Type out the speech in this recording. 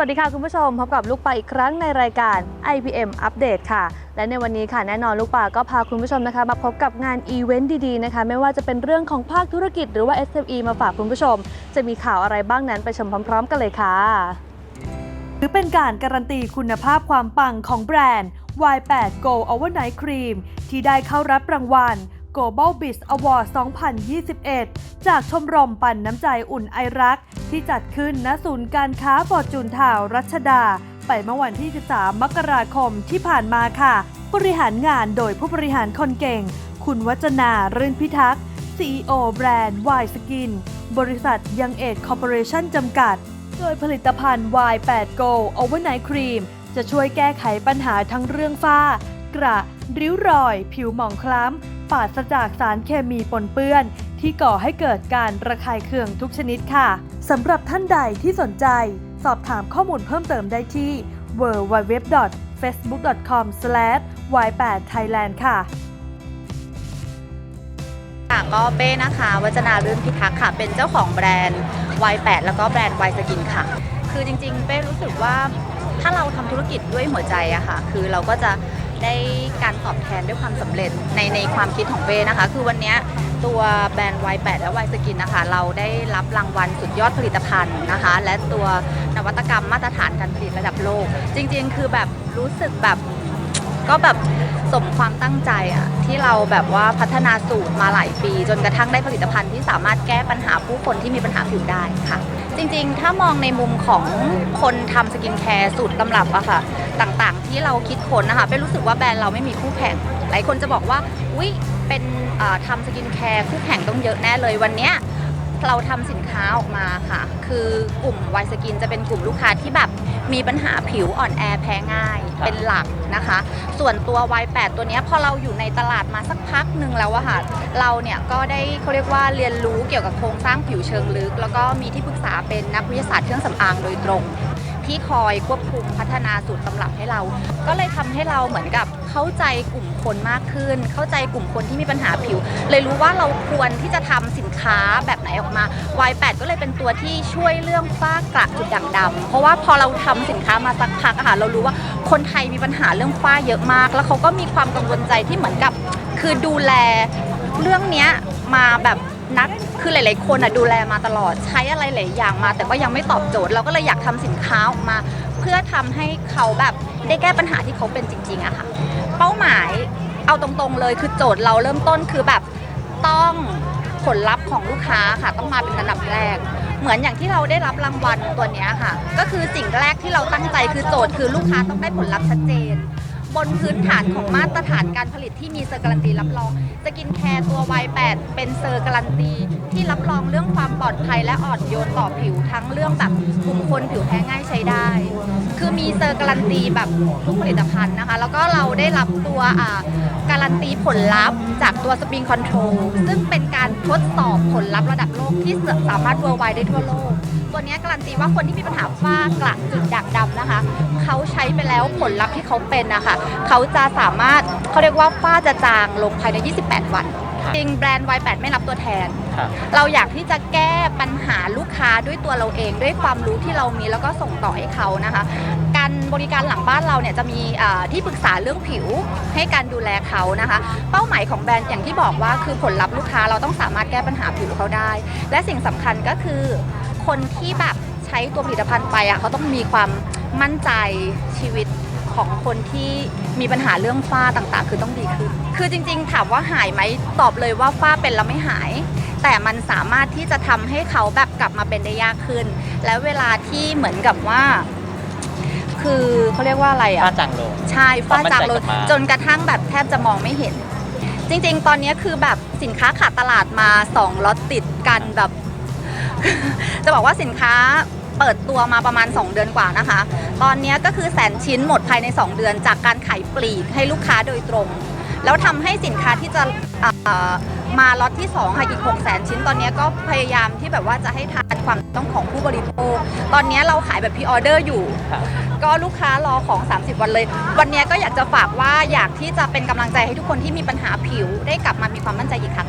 วัสดีค่ะคุณผู้ชมพบกับลูกปลาอีกครั้งในรายการ IPM Update ค่ะ และในวันนี้ค่ะแน่นอนลูกปลาก็พาคุณผู้ชมนะคะ มาพบกับงานอีเวนต์ดีๆนะคะ ไม่ว่าจะเป็นเรื่องของภาคธุรกิจหรือว่า SME มาฝากคุณผู้ชม จะมีข่าวอะไรบ้างนั้นไปชมพร้อมๆ กันเลยค่ะหรือเป็นการการันตีคุณภาพความปังของแบรนด์ Y8 Go Overnight Cream ที่ได้เข้ารับรางวัล Global Biz Award 2021 จากชมรมปั่นน้ำใจอุ่นไอรัก ที่จัดขึ้นณศูนย์การค้าฟอร์จูนทาวรัชดา ไปเมื่อวันที่ 13 มกราคมที่ผ่านมาค่ะ บริหารงานโดยผู้บริหารคนเก่ง คุณวัจนารื่นพิทักษ์ CEO แบรนด์ Y Skin บริษัทยังเอ็ดคอร์ปอเรชั่นจำกัด โดยผลิตภัณฑ์ Y8 Go Overnight Cream จะช่วยแก้ไขปัญหาทั้งเรื่องฝ้า กระ ริ้วรอย ผิวหมองคล้ำ ปราศจากสารเคมีปนเปื้อน ที่ก่อให้เกิดการระคายเคืองทุกชนิดค่ะสำหรับท่านใดที่สนใจ สอบถามข้อมูลเพิ่มเติมได้ที่ www.facebook.com/y8thailand ค่ะค่ะก็เป้นะคะ วัจนารื่นพิทักษ์ค่ะ เป็นเจ้าของแบรนด์ Y8 แล้วก็แบรนด์ Y Skin ค่ะ คือจริงๆ เป้รู้สึกว่าถ้าเราทำธุรกิจด้วยหัวใจอะค่ะ คือเราก็จะได้ การตอบแทนด้วยความสำเร็จในในความคิดของเบ้นะคะ คือวันนี้ตัวแบรนด์วายแและวายสกินนะคะ เราได้รับรางวัลสุดยอดผลิตภัณฑ์นะคะ และตัวนวัตกรรมมาตรฐานการผลิตระดับโลก จริง ๆ คือแบบรู้สึกแบบ ก็แบบสมความตั้งใจอะที่เราแบบว่าพัฒนาสูตรมาหลายปี จนกระทั่งได้ผลิตภัณฑ์ที่สามารถแก้ปัญหาผู้คนที่มีปัญหาผิวได้ค่ะ จริงๆ ถ้ามองในมุมของคนทำสกินแคร์สูตรตำรับอะค่ะ ต่างๆ ที่เราคิดค้นนะคะเป็นรู้สึกว่าแบรนด์เราไม่มีคู่แข่ง หลายคนจะบอกว่า อุ๊ยเป็นทำสกินแคร์คู่แข่งต้องเยอะแน่เลยวันเนี้ย เราทำสินค้าออกมาค่ะ คือกลุ่มวายสกินจะเป็นกลุ่มลูกค้าที่แบบมีปัญหาผิวอ่อนแอแพ้ง่ายครับ เป็นหลักนะคะ ส่วนตัว Y8 ตัวเนี้ยพอเราอยู่ในตลาดมาสักพักหนึ่งแล้วอะค่ะ เราเนี่ยก็ได้เขาเรียกว่าเรียนรู้เกี่ยวกับโครงสร้างผิวเชิงลึก แล้วก็มีที่ปรึกษาเป็นนักวิทยาศาสตร์เครื่องสำอางโดยตรง ที่คอยควบคุมพัฒนาสูตรตำรับให้เรา ก็เลยทำให้เราเหมือนกับเข้าใจกลุ่มคนมากขึ้น เข้าใจกลุ่มคนที่มีปัญหาผิว เลยรู้ว่าเราควรที่จะทำสินค้าแบบไหนออกมา Y8 ก็เลยเป็นตัวที่ช่วยเรื่องฝ้ากระจุดด่างดำเพราะว่าพอเราทำสินค้ามาสักพักอะค่ะเรารู้ว่าคนไทยมีปัญหาเรื่องฝ้าเยอะมาก แล้วเขาก็มีความกังวลใจที่เหมือนกับ คือดูแลเรื่องนี้มาแบบ นัดคือหลาย ๆ คนอะดูแลมาตลอดใช้อะไรหลายอย่างมา แต่ก็ยังไม่ตอบโจทย์เราก็เลยอยากทำสินค้าออกมา เพื่อทำให้เขาแบบได้แก้ปัญหาที่เขาเป็นจริง ๆอะค่ะ เป้าหมายเอาตรงๆเลยคือโจทย์เราเริ่มต้นคือแบบต้องผลลัพธ์ของลูกค้าค่ะต้องมาเป็นอันดับแรก เหมือนอย่างที่เราได้รับรางวัลตัวเนี้ยค่ะ ก็คือสิ่งแรกที่เราตั้งใจคือโจทย์คือลูกค้าต้องได้ผลลัพธ์ชัดเจน บนพื้นฐานของมาตรฐานการผลิตที่มีเซอร์การันตีรับรอง สกินแคร์ตัว Y8 เป็นเซอร์การันตีที่รับรองเรื่องความปลอดภัยและอ่อนโยนต่อผิวทั้งเรื่องแบบกลุ่มคนผิวแพ้ง่ายใช้ได้ คือมีเซอร์การันตีแบบทุกผลิตภัณฑ์นะคะ แล้วก็เราได้รับตัวการันตีผลลัพธ์จากตัวสปริงคอนโทรลซึ่งเป็นการทดสอบผลลัพธ์ระดับโลกที่สามารถเวอร์ไวได้ทั่วโลก ตัวเนี้ยการันตีว่าคนที่มีปัญหาฝ้ากระจุดด่างดำนะคะ เขาใช้ไปแล้วผลลัพธ์ที่เขาเป็นนะคะเขาจะสามารถเขาเรียกว่าฝ้าจะจางลงภายใน 28 วันจริงแบรนด์ Y8 ไม่รับตัวแทนครับเราอยากที่จะแก้ปัญหาลูกค้าด้วยตัวเราเอง ด้วยความรู้ที่เรามีแล้วก็ส่งต่อให้เขานะคะ การบริการหลังบ้านเราเนี่ยจะมีอ่าที่ปรึกษาเรื่องผิวให้การดูแลเขานะคะ เป้าหมายของแบรนด์อย่างที่บอกว่าคือผลลัพธ์ลูกค้าเราต้องสามารถแก้ปัญหาผิวเขาได้ และสิ่งสำคัญก็คือ คนที่แบบใช้ตัวผลิตภัณฑ์ไปอะเขาต้องมีความมั่นใจชีวิตของคนที่มีปัญหาเรื่องฝ้าต่างๆ คือต้องดีขึ้น คือจริงๆ ถามว่าหายไหมตอบเลยว่าฝ้าเป็นแล้วไม่หาย แต่มันสามารถที่จะทำให้เขาแบบกลับมาเป็นได้ยากขึ้น แล้วเวลาที่เหมือนกับว่า คือเขาเรียกว่าอะไรอะ ฝ้าจางลง ใช่ ฝ้าจางลความมั่นใจกลัดบมาจนกระทั่งแบบแทบจะมองไม่เห็น จริง ๆ ตอนนี้คือแบบสินค้าขาดตลาดมา2ล็อตติดกันแบบ จะบอกว่าสินค้าเปิดตัวมาประมาณ 2 เดือนกว่านะคะ ตอนนี้ก็คือแสนชิ้นหมดภายใน 2 เดือน จากการขายปลีกให้ลูกค้าโดยตรง แล้วทำให้สินค้าที่จะมาล็อตที่2ค่ะอีก6แสนชิ้นตอนนี้ก็พยายามที่แบบว่าจะให้ทานความต้องของผู้บริโภค ตอนนี้เราขายแบบพรีออเดอร์อยู่ ก็ลูกค้ารอของ 30 วันเลย วันนี้ก็อยากจะฝากว่าอยากที่จะเป็นกำลังใจให้ทุกคนที่มีปัญหาผิวได้กลับมามีความมั่นใจอีกครั้ง